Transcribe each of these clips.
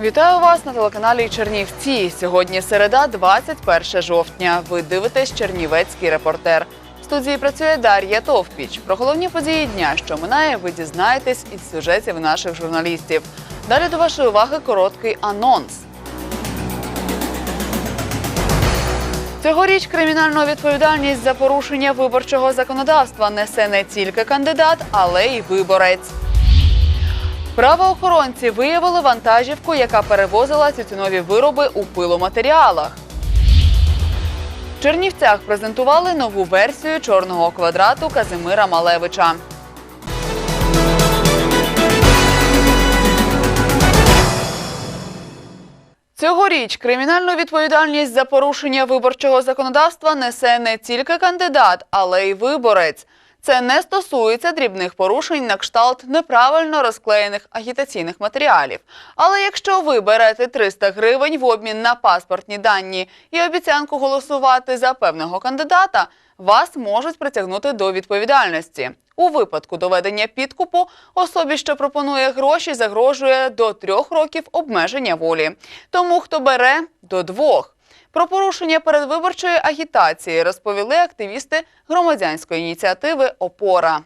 Вітаю вас на телеканалі Чернівці. Сьогодні середа, 21 жовтня. Ви дивитесь Чернівецький репортер. В студії працює Дар'я Товпіч. Про головні події дня, що минає, ви дізнаєтесь із сюжетів наших журналістів. Далі до вашої уваги короткий анонс. Цьогоріч кримінальну відповідальність за порушення виборчого законодавства несе не тільки кандидат, але й виборець. Правоохоронці виявили вантажівку, яка перевозила тютюнові вироби у пиломатеріалах. В Чернівцях презентували нову версію чорного квадрату Казимира Малевича. Цьогоріч кримінальну відповідальність за порушення виборчого законодавства несе не тільки кандидат, але й виборець. Це не стосується дрібних порушень на кшталт неправильно розклеєних агітаційних матеріалів. Але якщо ви берете 300 гривень в обмін на паспортні дані і обіцянку голосувати за певного кандидата, вас можуть притягнути до відповідальності. У випадку доведення підкупу особі, що пропонує гроші, загрожує до трьох років обмеження волі. Тому хто бере до двох. Про порушення передвиборчої агітації розповіли активісти громадянської ініціативи Опора.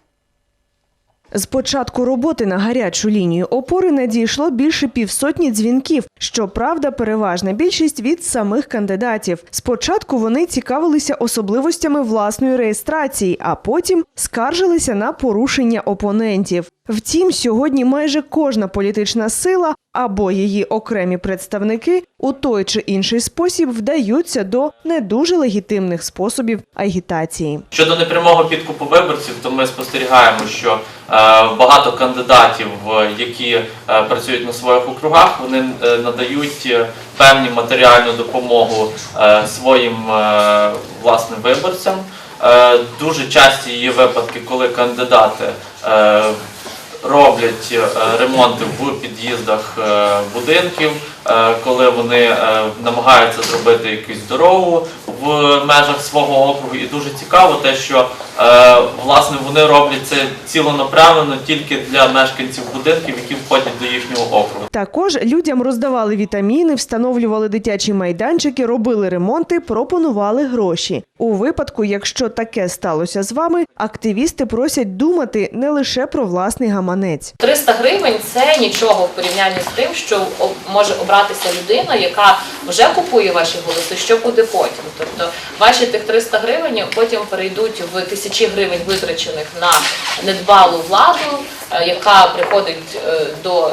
З початку роботи на гарячу лінію опори надійшло більше півсотні дзвінків. Щоправда, переважна більшість від самих кандидатів. Спочатку вони цікавилися особливостями власної реєстрації, а потім скаржилися на порушення опонентів. Втім, сьогодні майже кожна політична сила або її окремі представники у той чи інший спосіб вдаються до не дуже легітимних способів агітації. Щодо непрямого підкупу виборців, то ми спостерігаємо, що е, багато кандидатів, е, які е, працюють на своїх округах, вони надають певні матеріальну допомогу своїм власним виборцям. Дуже часті є випадки, коли кандидати роблять е, ремонти в під'їздах е, будинків, коли вони е, намагаються зробити якусь дорогу в межах свого округу. І дуже цікаво те, що е, власне вони роблять це цілонаправленно тільки для мешканців будинків, які входять до їхнього округу. Також людям роздавали вітаміни, встановлювали дитячі майданчики, робили ремонти, пропонували гроші. У випадку, якщо таке сталося з вами, активісти просять думати не лише про власний гаманець. 300 гривень це нічого в порівнянні з тим, що об- може обратися людина, яка вже купує ваші голоси, що буде потім. Тобто ваші тих 300 гривень потім перейдуть в тисячі гривень витрачених на недбалу владу, е, яка приходить е, до е,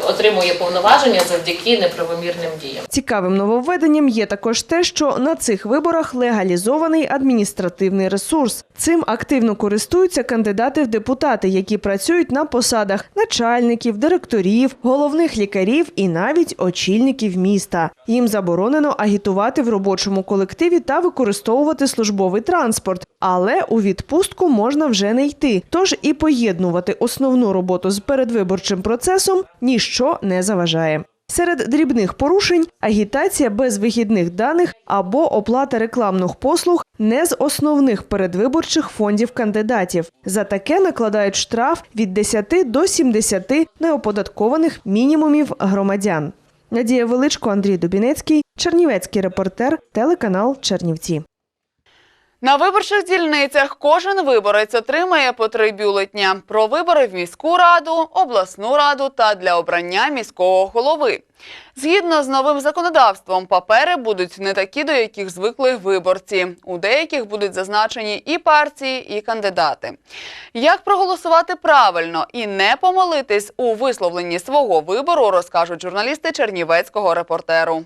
отримує повноваження завдяки неправомірним діям. Цікавим нововведенням є також те, що на цих виборах легалізований адміністративний ресурс. Цим активно користуються кандидати в депутати, які працюють на посадах начальників, директорів, головних лікарів і навіть очільників міста. Їм заборонено агітувати в робочому колективі та використовувати службовий транспорт, але у відпустку можна вже не йти. Тож і поєднувати основну роботу з передвиборчим процесом ніщо не заважає. Серед дрібних порушень агітація без вихідних даних або оплата рекламних послуг не з основних передвиборчих фондів кандидатів. За таке накладають штраф від 10 до 70 неоподаткованих мінімумів громадян. Надія Величко, Андрій Дубінецький, Чернівецький репортер, телеканал Чернівці. На виборчих дільницях кожен виборець отримає по три бюлетня про вибори в міську раду, обласну раду та для обрання міського голови. Згідно з новим законодавством, папери будуть не такі, до яких звикли виборці. У деяких будуть зазначені і партії, і кандидати. Як проголосувати правильно і не помилитись у висловленні свого вибору, розкажуть журналісти Чернівецького репортеру.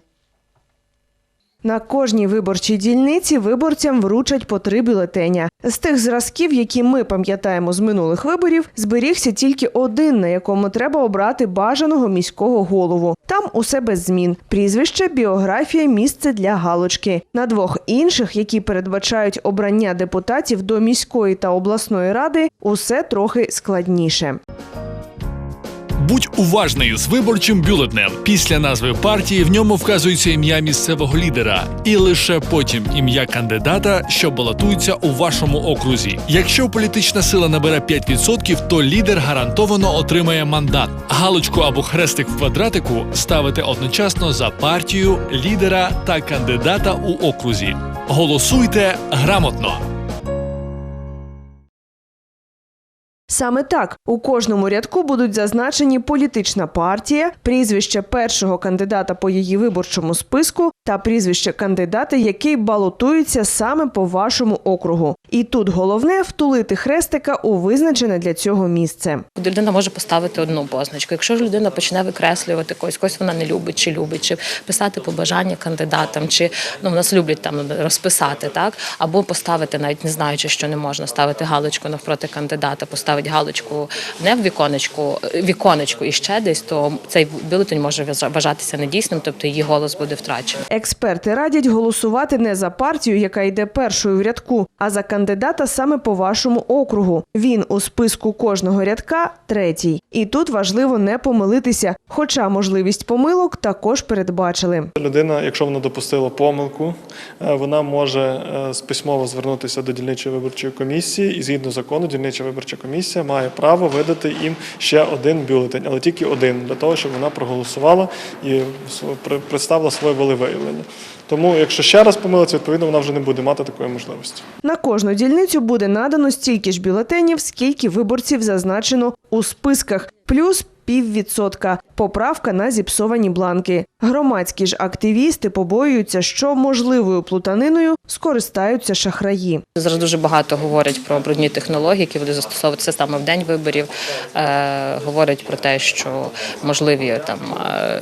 На кожній виборчій дільниці виборцям вручать по три бюлетеня. З тих зразків, які ми пам'ятаємо з минулих виборів, зберігся тільки один, на якому треба обрати бажаного міського голову. Там усе без змін: прізвище, біографія, місце для галочки. На двох інших, які передбачають обрання депутатів до міської та обласної ради, усе трохи складніше. Будь уважною з виборчим бюлетнем. Після назви партії в ньому вказується ім'я місцевого лідера, і лише потім ім'я кандидата, що балотується у вашому окрузі. Якщо політична сила набере 5%, то лідер гарантовано отримає мандат. Галочку або хрестик в квадратику ставите одночасно за партію, лідера та кандидата у окрузі. Голосуйте грамотно. Саме так у кожному рядку будуть зазначені політична партія, прізвище першого кандидата по її виборчому списку та прізвище кандидата, який балотується саме по вашому округу. І тут головне втулити хрестика у визначене для цього місце. Людина може поставити одну позначку. Якщо ж людина почне викреслювати когось, когось вона не любить чи любить, чи писати побажання кандидатам, чи ну в нас люблять там розписати, так або поставити, навіть не знаючи, що не можна ставити галочку навпроти кандидата, поставить галочку не в віконечку, віконечку і ще десь, то цей бюлетень може вважатися недійсним, тобто її голос буде втрачений. Експерти радять голосувати не за партію, яка йде першою в рядку, а за кандидата саме по вашому округу. Він у списку кожного рядка третій. І тут важливо не помилитися, хоча можливість помилок також передбачили. Людина, якщо вона допустила помилку, е, вона може е, з- письмово звернутися до дільничої виборчої комісії, і згідно закону, дільнича виборча комісія має право видати їм ще один бюлетень, але тільки один для того, щоб вона проголосувала і представила своє волевиявлення. Тому, якщо ще раз помилиться, відповідно вона вже не буде мати такої можливості. На кожну дільницю буде надано стільки ж бюлетенів, скільки виборців зазначено у списках, плюс піввідсотка. Поправка на зіпсовані бланки. Громадські ж активісти побоюються, що можливою плутаниною скористаються шахраї. Зараз дуже багато говорять про брудні технології, які будуть застосовуватися саме в день виборів. Е, говорять про те, що можливі там е,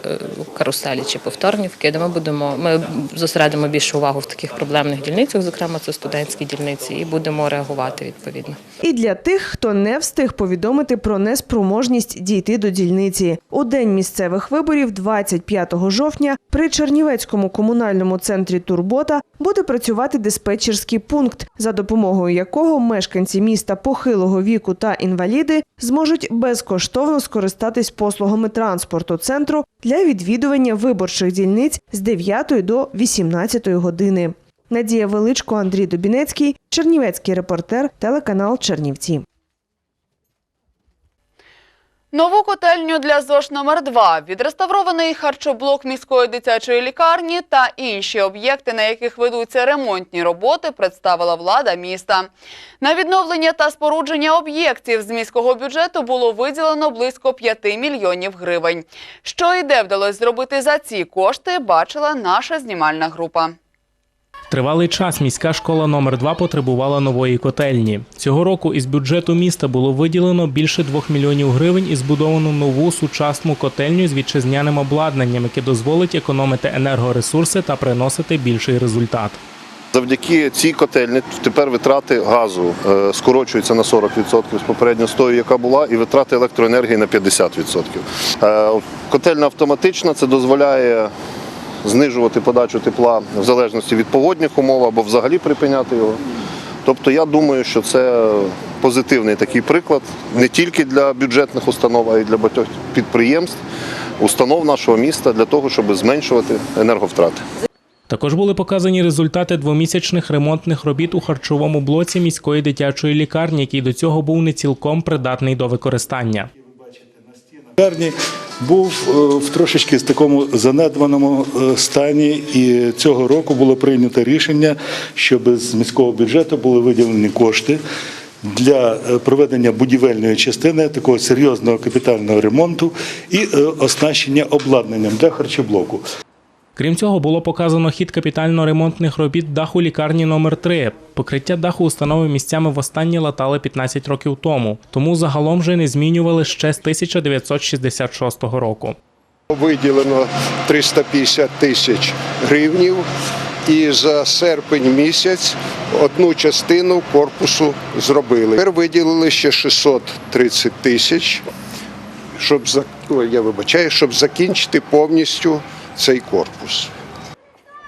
каруселі чи повторні вкиди. Ми будемо ми зосередимо більше увагу в таких проблемних дільницях, зокрема це студентські дільниці, і будемо реагувати відповідно. І для тих, хто не встиг повідомити про неспроможність дійти до дільниці. У день місцевих виборів, 25 жовтня, при Чернівецькому комунальному центрі Турбота буде працювати диспетчерський пункт, за допомогою якого мешканці міста похилого віку та інваліди зможуть безкоштовно скористатись послугами транспорту центру для відвідування виборчих дільниць з 9 до 18 години. Надія Величко, Андрій Добінецький, Чернівецький репортер, телеканал Чернівці. Нову котельню для ЗОЖ номер 2 відреставрований харчоблок міської дитячої лікарні та інші об'єкти, на яких ведуться ремонтні роботи, представила влада міста. На відновлення та спорудження об'єктів з міського бюджету було виділено близько 5 мільйонів гривень. Що і де вдалося зробити за ці кошти, бачила наша знімальна група. Тривалий час міська школа номер 2 потребувала нової котельні. Цього року із бюджету міста було виділено більше 2 мільйонів гривень і збудовано нову сучасну котельню з вітчизняним обладнанням, яке дозволить економити енергоресурси та приносити більший результат. Завдяки цій котельні тепер витрати газу е, скорочуються на 40% з попередньо з тою, яка була, і витрати електроенергії на 50%. Е, Котельня автоматична, це дозволяє знижувати подачу тепла в залежності від погодних умов або взагалі припиняти його. Тобто я думаю, що це позитивний такий приклад не тільки для бюджетних установ, а й для багатьох підприємств, установ нашого міста для того, щоб зменшувати енерговтрати. Також були показані результати двомісячних ремонтних робіт у харчовому блоці міської дитячої лікарні, який до цього був не цілком придатний до використання. Був е, в трошечки такому занедбаному е, стані, і цього року було прийнято рішення, щоб з міського бюджету були виділені кошти. Для е, проведення будівельної частини такого серйозного капітального ремонту і оснащення обладнанням для харчоблоку. Крім цього, було показано хід капітально-ремонтних робіт даху лікарні номер 3 Покриття даху установи місцями востаннє латали 15 років тому, тому загалом вже не змінювали ще з 1966 року. Виділено 350 тисяч гривнів, і за серпень місяць одну частину корпусу зробили. Тепер виділили ще 630 тисяч, щоб я вибачаю, щоб закінчити повністю цей корпус.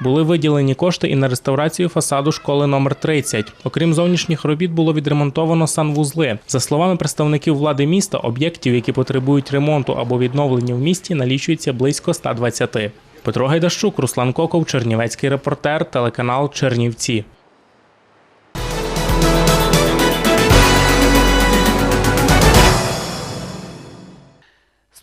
Були виділені кошти і на реставрацію фасаду школи номер 30. Окрім зовнішніх робіт, було відремонтовано санвузли. За словами представників влади міста, об'єктів, які потребують ремонту або відновлення в місті, налічується близько 120. Петро Гайдащук, Руслан Коков, Чернівецький репортер, телеканал Чернівці.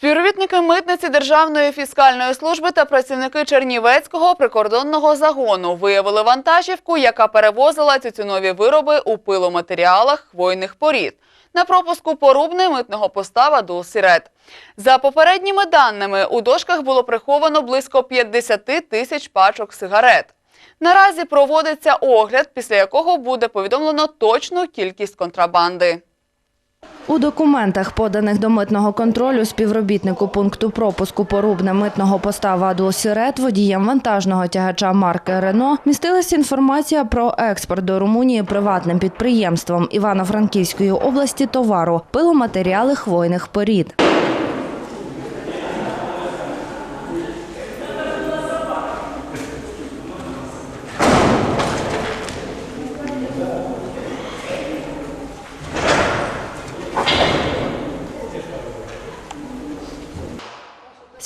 Співробітники митниці Державної фіскальної служби та працівники Чернівецького прикордонного загону виявили вантажівку, яка перевозила тютюнові вироби у пиломатеріалах хвойних порід. На пропуску порубне митного поста до Сірет. За попередніми даними, у дошках було приховано близько 50 тисяч пачок сигарет. Наразі проводиться огляд, після якого буде повідомлено точну кількість контрабанди. У документах, поданих до митного контролю, співробітнику пункту пропуску порубне митного поста Ваду Сірет водієм вантажного тягача марки Рено містилася інформація про експорт до Румунії приватним підприємством Івано-Франківської області товару пиломатеріали хвойних порід.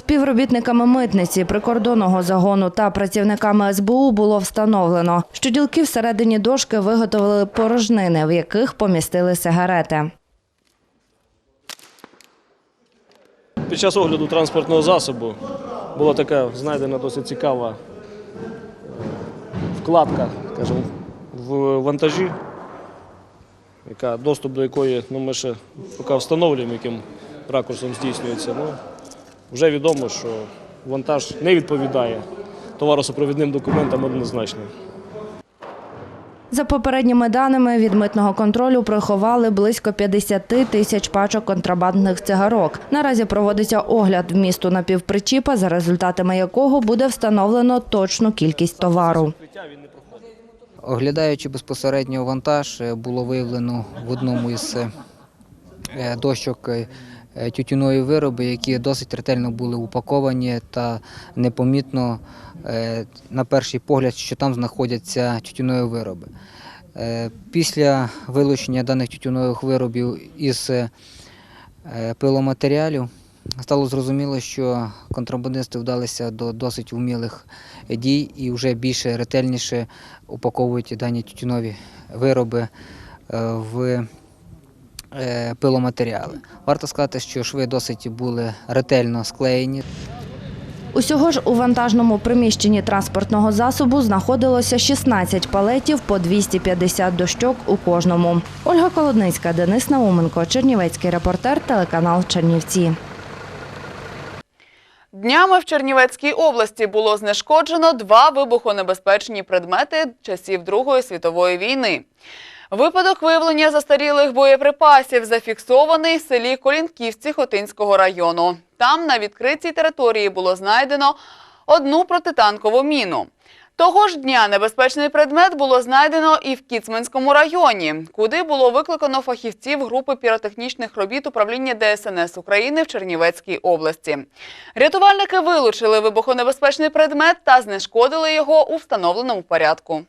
Співробітниками митниці, прикордонного загону та працівниками СБУ було встановлено, що ділки всередині дошки виготовили порожнини, в яких помістили сигарети. Під час огляду транспортного засобу була така знайдена досить цікава вкладка, скажімо, в вантажі, яка, доступ до якої ну, ми ще поки встановлюємо, яким ракурсом здійснюється. Ну, вже відомо, що вантаж не відповідає товаросупровідним документам однозначно. За попередніми даними від митного контролю приховали близько 50 тисяч пачок контрабандних цигарок. Наразі проводиться огляд вмісту напівпричіпа, за результатами якого буде встановлено точну кількість товару. Оглядаючи безпосередньо вантаж, е, було виявлено в одному із е, дощок е, тютюнові вироби, які досить ретельно були упаковані та непомітно е, на перший погляд, що там знаходяться тютюнові вироби. Е, Після вилучення даних тютюнових виробів із е, пиломатеріалів стало зрозуміло, що контрабандисти вдалися до досить вмілих дій і вже більше ретельніше упаковують дані тютюнові вироби е, в е, пиломатеріали. Варто сказати, що шви досить були ретельно склеєні. Усього ж у вантажному приміщенні транспортного засобу знаходилося 16 палетів по 250 дощок у кожному. Ольга Колодницька, Денис Науменко, Чернівецький репортер, телеканал Чернівці. Днями в Чернівецькій області було знешкоджено два вибухонебезпечні предмети часів Другої світової війни. Випадок виявлення застарілих боєприпасів зафіксований в селі Колінківці Хотинського району. Там на відкритій території було знайдено одну протитанкову міну. Того ж дня небезпечний предмет було знайдено і в Кіцманському районі, куди було викликано фахівців групи піротехнічних робіт управління ДСНС України в Чернівецькій області. Рятувальники вилучили вибухонебезпечний предмет та знешкодили його у встановленому порядку.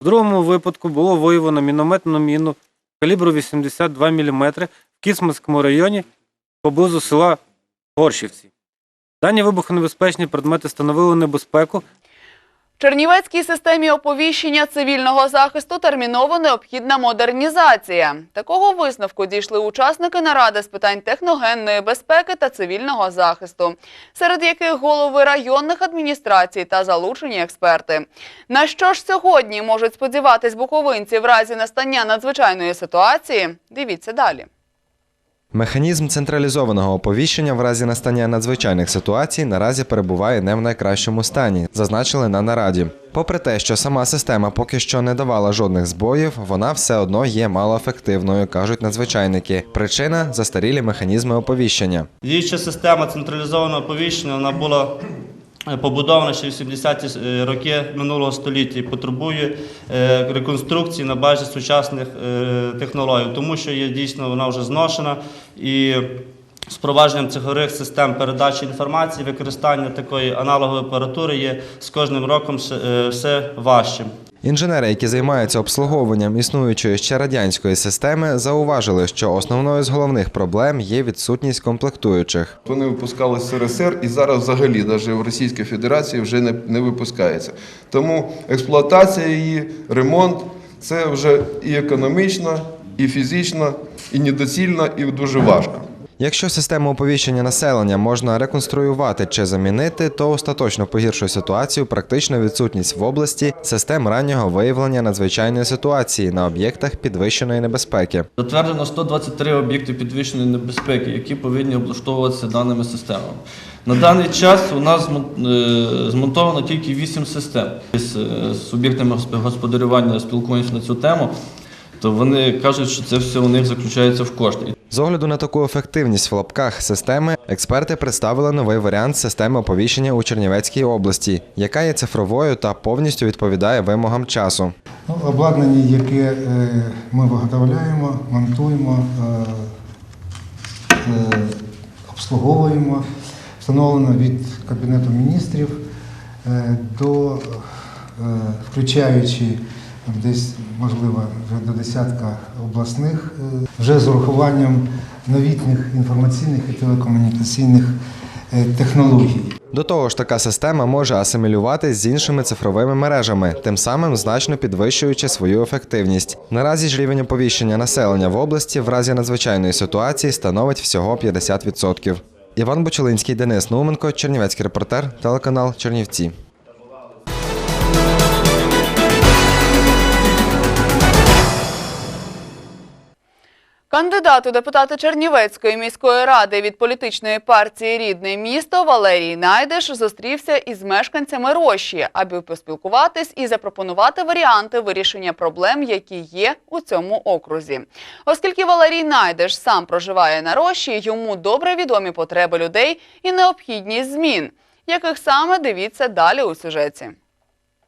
В другому випадку було виявлено мінометну міну калібру 82 мм в Кісманському районі поблизу села Горщівці. Дані вибухонебезпечні предмети становили небезпеку Чернівецькій системі оповіщення цивільного захисту терміново необхідна модернізація. Такого висновку дійшли учасники наради з питань техногенної безпеки та цивільного захисту, серед яких голови районних адміністрацій та залучені експерти. На що ж сьогодні можуть сподіватись буковинці в разі настання надзвичайної ситуації? Дивіться далі. Механізм централізованого оповіщення в разі настання надзвичайних ситуацій наразі перебуває не в найкращому стані, зазначили на нараді. Попри те, що сама система поки що не давала жодних збоїв, вона все одно є малоефективною, кажуть надзвичайники. Причина застарілі механізми оповіщення. Діюча система централізованого оповіщення вона була побудована ще в 70-ті е, роки минулого століття і потребує е, реконструкції на базі сучасних е, технологій, тому що є дійсно вона вже зношена і з провадженням цифрових систем передачі інформації, використання такої аналогової апаратури є з кожним роком е, все важчим. Інженери, які займаються обслуговуванням існуючої ще радянської системи, зауважили, що основною з головних проблем є відсутність комплектуючих. Вони випускали з СРСР і зараз взагалі навіть в Російській Федерації вже не, не випускається. Тому експлуатація її, ремонт це вже і економічно, і фізично, і недоцільно, і дуже важко. Якщо систему оповіщення населення можна реконструювати чи замінити, то остаточно погіршує ситуацію практично відсутність в області систем раннього виявлення надзвичайної ситуації на об'єктах підвищеної небезпеки. Затверджено 123 об'єкти підвищеної небезпеки, які повинні облаштовуватися даними системами. На даний час у нас е, змонтовано тільки 8 систем. З е, суб'єктами господарювання спілкуємося на цю тему, то вони кажуть, що це все у них заключається в кошти. З огляду на таку ефективність в лапках системи, експерти представили новий варіант системи оповіщення у Чернівецькій області, яка є цифровою та повністю відповідає вимогам часу. Ну, обладнання, яке е, ми виготовляємо, монтуємо, е, е, обслуговуємо, встановлено від Кабінету міністрів до, включаючи там, десь, можливо, вже до десятка обласних, е, вже з урахуванням новітніх інформаційних і телекомунікаційних е, технологій. До того ж, така система може асимілюватись з іншими цифровими мережами, тим самим значно підвищуючи свою ефективність. Наразі ж рівень оповіщення населення в області в разі надзвичайної ситуації становить всього 50%. Іван Бочелинський, Денис Науменко, Чернівецький репортер, телеканал Чернівці. Кандидат у депутати Чернівецької міської ради від політичної партії Рідне місто Валерій Найдеш зустрівся із мешканцями Рощі, аби поспілкуватись і запропонувати варіанти вирішення проблем, які є у цьому окрузі. Оскільки Валерій Найдеш сам проживає на Рощі, йому добре відомі потреби людей і необхідність змін, яких саме дивіться далі у сюжеті.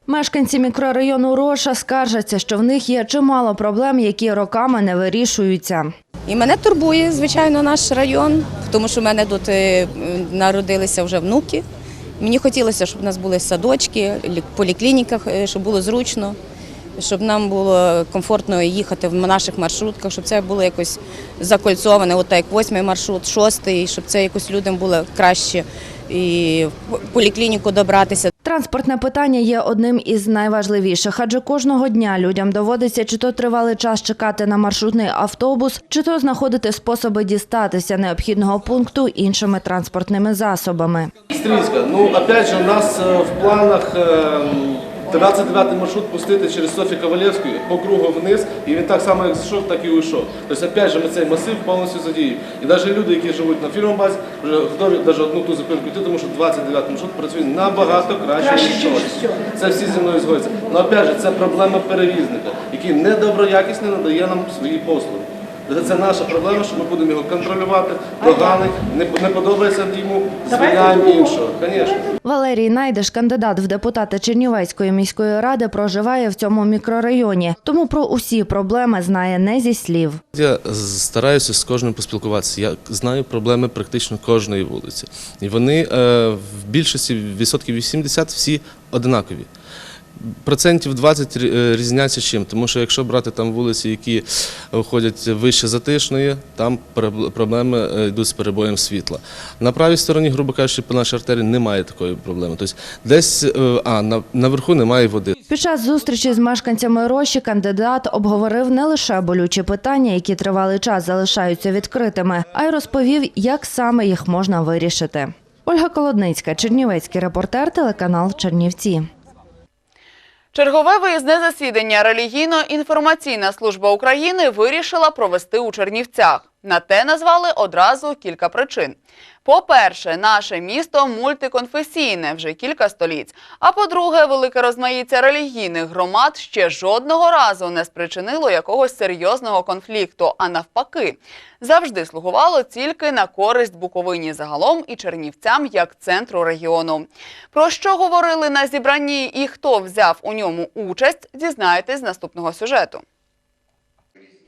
Мешканці мікрорайону Роша скаржаться, що в них є чимало проблем, які роками не вирішуються. І мене турбує, звичайно, наш район, тому що в мене тут е, народилися вже внуки. Мені хотілося, щоб у нас були садочки, лі- поліклініках, е, щоб було зручно, щоб нам було комфортно їхати в наших маршрутках, щоб це було якось закольцоване, от як восьмий маршрут, шостий, щоб це якось людям було краще і в поліклініку добратися. Транспортне питання є одним із найважливіших, адже кожного дня людям доводиться чи то тривалий час чекати на маршрутний автобус, чи то знаходити способи дістатися необхідного пункту іншими транспортними засобами. Стрийска. Ну, опять же, у нас э, в планах э, 29 маршрут пустити через Софію Кавалєвську по кругу вниз, і він так само як зійшов, так і уйшов. Тобто, опять же, ми цей масив повністю задіємо. І навіть люди, які живуть на фірмобазі, вже готові навіть одну ту зупинку йти, тому що 29 маршрут працює набагато краще, ніж цього. Це всі зі мною згодяться. Ну, опять же, це проблема перевізника, який недоброякісно надає нам свої послуги. Це наша проблема, що ми будемо його контролювати, доганить, не, подобається йому, звільняємо іншого. Звісно. Валерій Найдеш, кандидат в депутати Чернівецької міської ради, проживає в цьому мікрорайоні, тому про усі проблеми знає не зі слів. Я стараюся з кожним поспілкуватися. Я знаю проблеми практично кожної вулиці. І вони е, в більшості відсотків 80 всі одинакові. Процентів 20 е, різняться чим, тому що якщо брати там вулиці, які виходять вище затишної, там проб- проблеми е, йдуть з перебоєм світла. На правій стороні, грубо кажучи, по нашій артерії немає такої проблеми. Тобто десь е, а на, наверху немає води. Під час зустрічі з мешканцями Рощі кандидат обговорив не лише болючі питання, які тривалий час залишаються відкритими, а й розповів, як саме їх можна вирішити. Ольга Колодницька, Чернівецький репортер, телеканал Чернівці. Чергове виїзне засідання релігійно-інформаційна служба України вирішила провести у Чернівцях. На те назвали одразу кілька причин. По-перше, наше місто мультиконфесійне вже кілька століть. А по-друге, велике розмаїття релігійних громад ще жодного разу не спричинило якогось серйозного конфлікту, а навпаки, завжди слугувало тільки на користь Буковині загалом і Чернівцям як центру регіону. Про що говорили на зібранні і хто взяв у ньому участь, дізнаєтесь з наступного сюжету.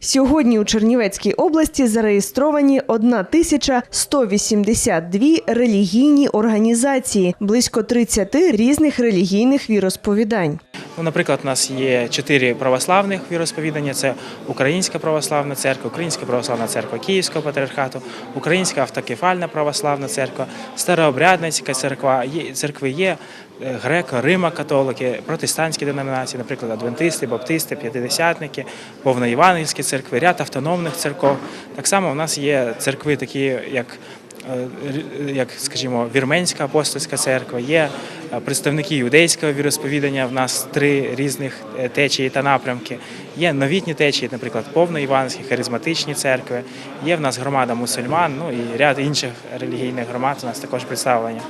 Сьогодні у Чернівецькій області зареєстровані 1182 релігійні організації, близько 30 різних релігійних віросповідань. Ну, наприклад, у нас є чотири православних віросповідання: це Українська православна церква, Українська православна церква Київського патріархату, Українська автокефальна православна церква, Старообрядницька церква, церкви є е, греко, Рима, католики, протестантські деномінації, наприклад, адвентисти, баптисти, п'ятидесятники, повноєвангельські церкви, ряд автономних церков. Так само у нас є церкви, такі як як, скажімо, Вірменська апостольська церква, є е, представники юдейського віросповідання. В нас три різних е, течії та напрямки. Є новітні течії, наприклад, повноіванські, харизматичні церкви. Є в нас громада мусульман, ну і ряд інших релігійних громад у нас також представлені.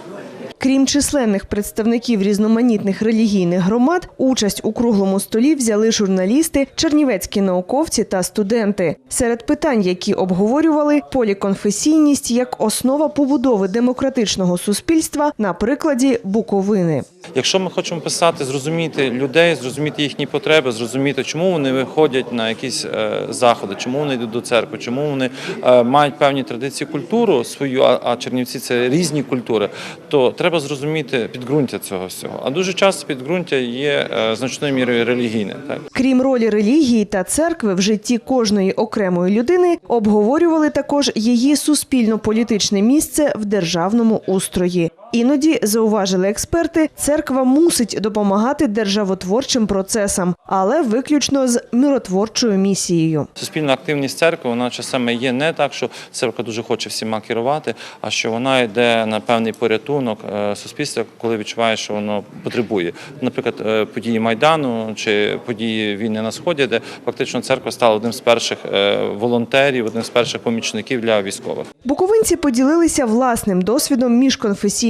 Крім численних представників різноманітних релігійних громад, участь у круглому столі взяли журналісти, чернівецькі науковці та студенти. Серед питань, які обговорювали, поліконфесійність як основа побудови демократичного суспільства на прикладі Буковини. Якщо ми хочемо писати, зрозуміти людей, зрозуміти їхні потреби, зрозуміти, чому вони виходять на якісь е, заходи, чому вони йдуть до церкви, чому вони е, мають певні традиції, культуру свою, а, а Чернівці це різні культури, то треба зрозуміти підґрунтя цього всього. А дуже часто підґрунтя є е, значною мірою релігійне. Так. Крім ролі релігії та церкви в житті кожної окремої людини, обговорювали також її суспільно-політичне місце в державному устрої. Іноді зауважили експерти, церква мусить допомагати державотворчим процесам, але виключно з миротворчою місією. Суспільна активність церкви, вона часами є не так, що церква дуже хоче всіма керувати, а що вона йде на певний порятунок е, суспільства, коли відчуває, що воно потребує. Наприклад, е, події Майдану чи події війни на сході, де фактично церква стала одним з перших е, волонтерів, одним з перших помічників для військових. Буковинці поділилися власним досвідом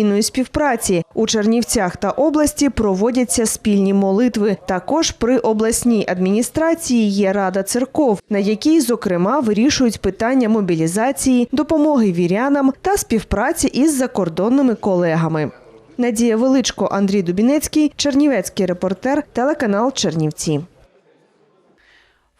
міжконфесійної співпраці. У Чернівцях та області проводяться спільні молитви. Також при обласній адміністрації є рада церков, на якій, зокрема, вирішують питання мобілізації, допомоги вірянам та співпраці із закордонними колегами. Надія Величко, Андрій Дубінецький, Чернівецький репортер, телеканал Чернівці.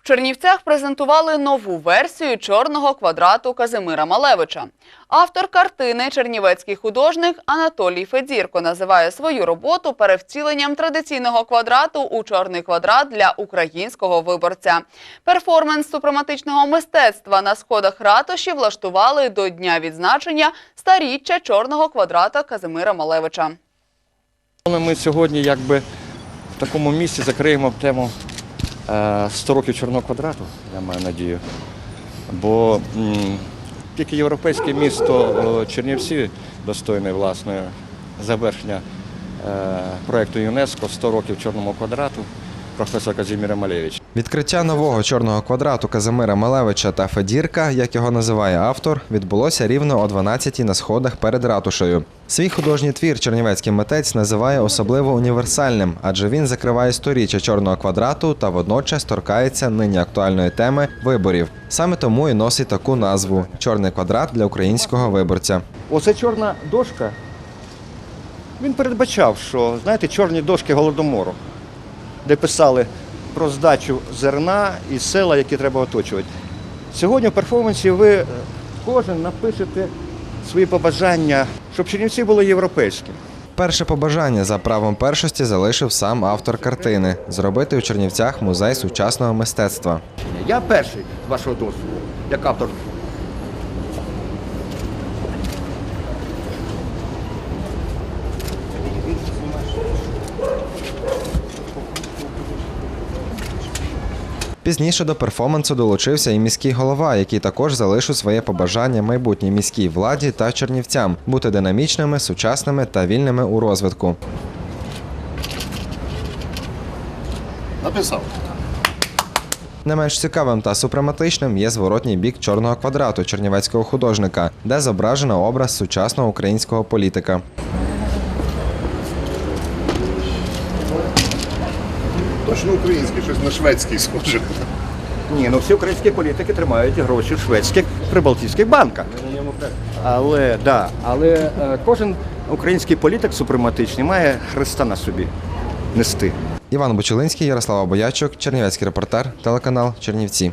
В Чернівцях презентували нову версію чорного квадрату Казимира Малевича. Автор картини, чернівецький художник Анатолій Федірко, називає свою роботу перевтіленням традиційного квадрату у чорний квадрат для українського виборця. Перформанс супрематичного мистецтва на сходах ратуші влаштували до дня відзначення старіччя чорного квадрата Казимира Малевича. Ми сьогодні якби в такому місці закриємо тему 100 років чорного квадрату, я маю надію. Бо тільки європейське місто Чернівці достойне власне завершення е, проєкту ЮНЕСКО 100 років чорному квадрату професора Казіміра Малевича. Відкриття нового чорного квадрату Казимира Малевича та Федірка, як його називає автор, відбулося рівно о 12-й на сходах перед ратушею. Свій художній твір чернівецький митець називає особливо універсальним, адже він закриває сторіччя чорного квадрату та водночас торкається нині актуальної теми виборів. Саме тому і носить таку назву Чорний квадрат для українського виборця. Оце чорна дошка. Він передбачав, що знаєте, чорні дошки голодомору, де писали про здачу зерна і села, які треба оточувати. Сьогодні в перформансі ви е, кожен напишете свої побажання, щоб Чернівці були європейські. Перше побажання за правом першості залишив сам автор картини зробити у Чернівцях музей сучасного мистецтва. Я перший з вашого досвіду, як автор. Пізніше до перформансу долучився і міський голова, який також залишив своє побажання майбутній міській владі та чернівцям бути динамічними, сучасними та вільними у розвитку. Написав. Не менш цікавим та супрематичним є зворотній бік чорного квадрату чернівецького художника, де зображено образ сучасного українського політика. Точно український, щось на шведський схоже. Ні, ну всі українські політики тримають гроші в шведських прибалтійських банках. Але, да, але е, кожен український політик супрематичний має хреста на собі нести. Іван Бочелинський, Ярослава Боячок, Чернівецький репортер, телеканал Чернівці.